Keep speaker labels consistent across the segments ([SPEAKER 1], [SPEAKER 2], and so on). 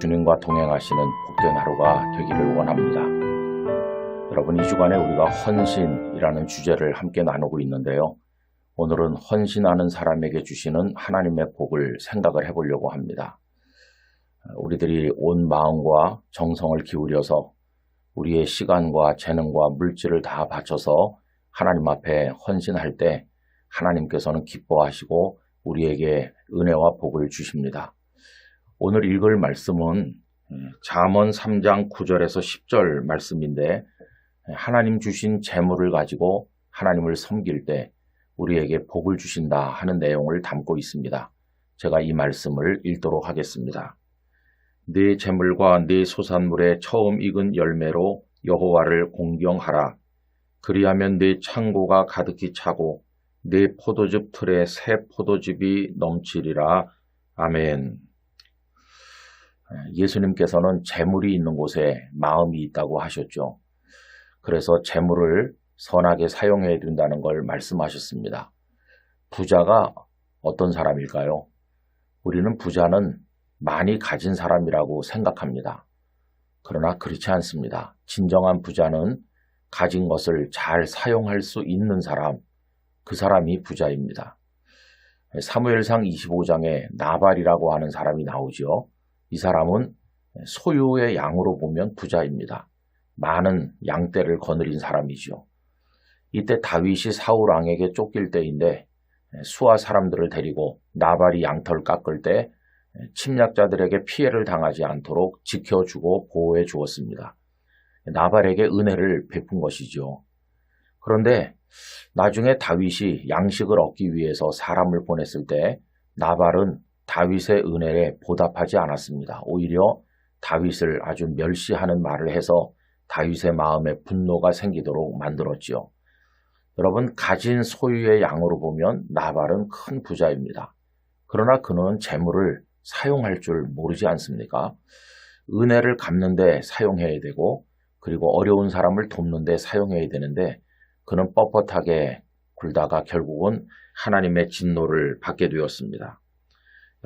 [SPEAKER 1] 주님과 동행하시는 복된 하루가 되기를 원합니다. 여러분, 이 주간에 우리가 헌신이라는 주제를 함께 나누고 있는데요. 오늘은 헌신하는 사람에게 주시는 하나님의 복을 생각을 해보려고 합니다. 우리들이 온 마음과 정성을 기울여서 우리의 시간과 재능과 물질을 다 바쳐서 하나님 앞에 헌신할 때 하나님께서는 기뻐하시고 우리에게 은혜와 복을 주십니다. 오늘 읽을 말씀은 잠언 3장 9절에서 10절 말씀인데 하나님 주신 재물을 가지고 하나님을 섬길 때 우리에게 복을 주신다 하는 내용을 담고 있습니다. 제가 이 말씀을 읽도록 하겠습니다. 네 재물과 네 소산물의 처음 익은 열매로 여호와를 공경하라. 그리하면 네 창고가 가득히 차고 네 포도즙 틀에 새 포도즙이 넘치리라. 아멘. 예수님께서는 재물이 있는 곳에 마음이 있다고 하셨죠. 그래서 재물을 선하게 사용해야 된다는 걸 말씀하셨습니다. 부자가 어떤 사람일까요? 우리는 부자는 많이 가진 사람이라고 생각합니다. 그러나 그렇지 않습니다. 진정한 부자는 가진 것을 잘 사용할 수 있는 사람, 그 사람이 부자입니다. 사무엘상 25장에 나발이라고 하는 사람이 나오지요. 이 사람은 소유의 양으로 보면 부자입니다. 많은 양떼를 거느린 사람이죠. 이때 다윗이 사울 왕에게 쫓길 때인데 수하 사람들을 데리고 나발이 양털 깎을 때 침략자들에게 피해를 당하지 않도록 지켜주고 보호해 주었습니다. 나발에게 은혜를 베푼 것이죠. 그런데 나중에 다윗이 양식을 얻기 위해서 사람을 보냈을 때 나발은 다윗의 은혜에 보답하지 않았습니다. 오히려 다윗을 아주 멸시하는 말을 해서 다윗의 마음에 분노가 생기도록 만들었지요. 여러분 가진 소유의 양으로 보면 나발은 큰 부자입니다. 그러나 그는 재물을 사용할 줄 모르지 않습니까? 은혜를 갚는데 사용해야 되고 그리고 어려운 사람을 돕는데 사용해야 되는데 그는 뻣뻣하게 굴다가 결국은 하나님의 진노를 받게 되었습니다.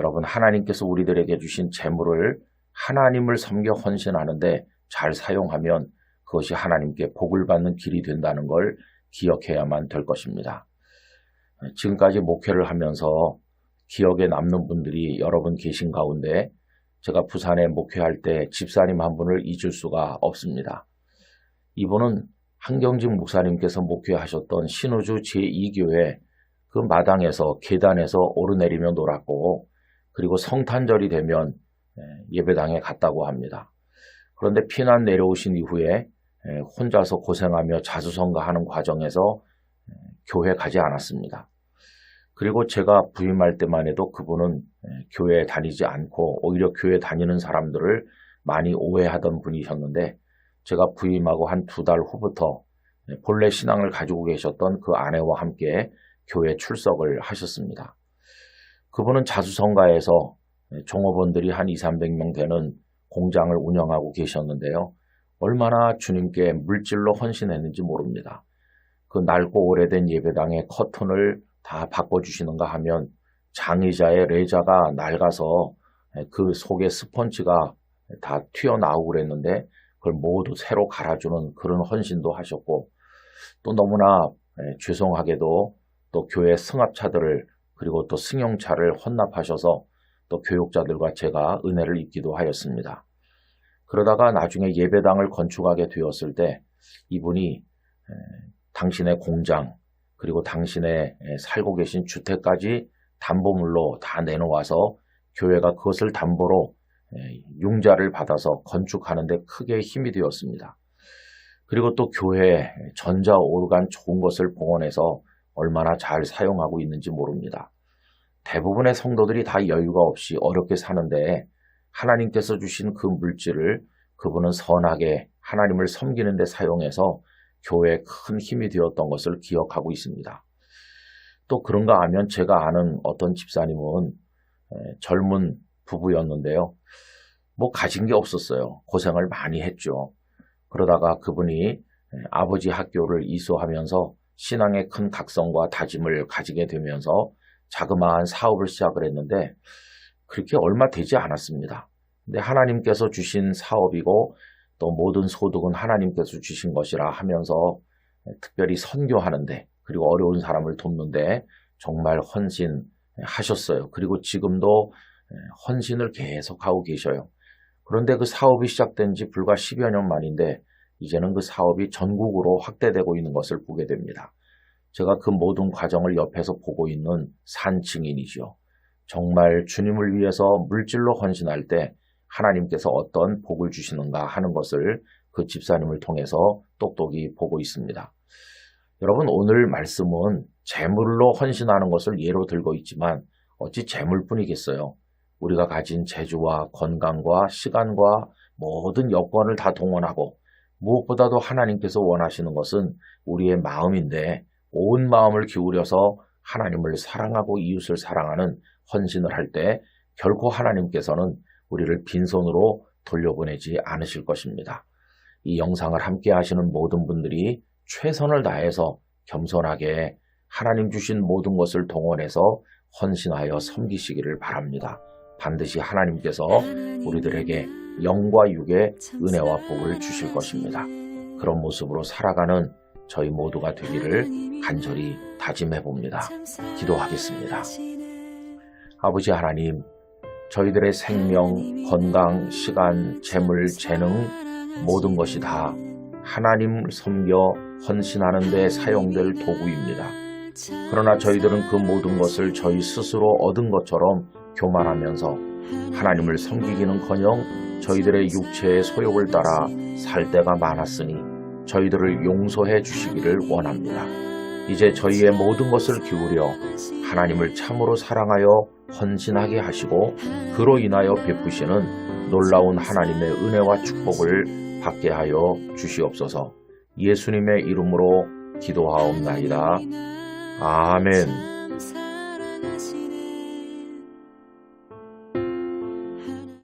[SPEAKER 1] 여러분 하나님께서 우리들에게 주신 재물을 하나님을 섬겨 헌신하는데 잘 사용하면 그것이 하나님께 복을 받는 길이 된다는 걸 기억해야만 될 것입니다. 지금까지 목회를 하면서 기억에 남는 분들이 여러 분 계신 가운데 제가 부산에 목회할 때 집사님 한 분을 잊을 수가 없습니다. 이분은 한경직 목사님께서 목회하셨던 신우주 제2교회 그 마당에서 계단에서 오르내리며 놀았고 그리고 성탄절이 되면 예배당에 갔다고 합니다. 그런데 피난 내려오신 이후에 혼자서 고생하며 자수성가하는 과정에서 교회 가지 않았습니다. 그리고 제가 부임할 때만 해도 그분은 교회에 다니지 않고 오히려 교회 다니는 사람들을 많이 오해하던 분이셨는데 제가 부임하고 한 두 달 후부터 본래 신앙을 가지고 계셨던 그 아내와 함께 교회 출석을 하셨습니다. 그분은 자수성가에서 종업원들이 한 2, 300명 되는 공장을 운영하고 계셨는데요. 얼마나 주님께 물질로 헌신했는지 모릅니다. 그 낡고 오래된 예배당의 커튼을 다 바꿔주시는가 하면 장의자의 레자가 낡아서 그 속에 스펀지가 다 튀어나오고 그랬는데 그걸 모두 새로 갈아주는 그런 헌신도 하셨고 또 너무나 죄송하게도 또 교회 승합차들을 그리고 또 승용차를 헌납하셔서 또 교육자들과 제가 은혜를 입기도 하였습니다. 그러다가 나중에 예배당을 건축하게 되었을 때 이분이 당신의 공장 그리고 당신의 살고 계신 주택까지 담보물로 다 내놓아서 교회가 그것을 담보로 융자를 받아서 건축하는데 크게 힘이 되었습니다. 그리고 또 교회에 전자 오르간 좋은 것을 봉헌해서 얼마나 잘 사용하고 있는지 모릅니다. 대부분의 성도들이 다 여유가 없이 어렵게 사는데 하나님께서 주신 그 물질을 그분은 선하게 하나님을 섬기는 데 사용해서 교회에 큰 힘이 되었던 것을 기억하고 있습니다. 또 그런가 하면 제가 아는 어떤 집사님은 젊은 부부였는데요. 뭐 가진 게 없었어요. 고생을 많이 했죠. 그러다가 그분이 아버지 학교를 이수하면서 신앙의 큰 각성과 다짐을 가지게 되면서 자그마한 사업을 시작을 했는데 그렇게 얼마 되지 않았습니다. 근데 하나님께서 주신 사업이고 또 모든 소득은 하나님께서 주신 것이라 하면서 특별히 선교하는데 그리고 어려운 사람을 돕는데 정말 헌신하셨어요. 그리고 지금도 헌신을 계속하고 계셔요. 그런데 그 사업이 시작된 지 불과 10여 년 만인데 이제는 그 사업이 전국으로 확대되고 있는 것을 보게 됩니다. 제가 그 모든 과정을 옆에서 보고 있는 산 증인이죠. 정말 주님을 위해서 물질로 헌신할 때 하나님께서 어떤 복을 주시는가 하는 것을 그 집사님을 통해서 똑똑히 보고 있습니다. 여러분 오늘 말씀은 재물로 헌신하는 것을 예로 들고 있지만 어찌 재물뿐이겠어요. 우리가 가진 재주와 건강과 시간과 모든 여건을 다 동원하고 무엇보다도 하나님께서 원하시는 것은 우리의 마음인데 온 마음을 기울여서 하나님을 사랑하고 이웃을 사랑하는 헌신을 할 때 결코 하나님께서는 우리를 빈손으로 돌려보내지 않으실 것입니다. 이 영상을 함께 하시는 모든 분들이 최선을 다해서 겸손하게 하나님 주신 모든 것을 동원해서 헌신하여 섬기시기를 바랍니다. 반드시 하나님께서 우리들에게 영과 육의 은혜와 복을 주실 것입니다. 그런 모습으로 살아가는 저희 모두가 되기를 간절히 다짐해 봅니다. 기도하겠습니다. 아버지 하나님, 저희들의 생명, 건강, 시간, 재물, 재능, 모든 것이 다 하나님을 섬겨 헌신하는 데 사용될 도구입니다. 그러나 저희들은 그 모든 것을 저희 스스로 얻은 것처럼 교만하면서 하나님을 섬기기는커녕 저희들의 육체의 소욕을 따라 살 때가 많았으니 저희들을 용서해 주시기를 원합니다. 이제 저희의 모든 것을 기울여 하나님을 참으로 사랑하여 헌신하게 하시고 그로 인하여 베푸시는 놀라운 하나님의 은혜와 축복을 받게 하여 주시옵소서 예수님의 이름으로 기도하옵나이다. 아멘.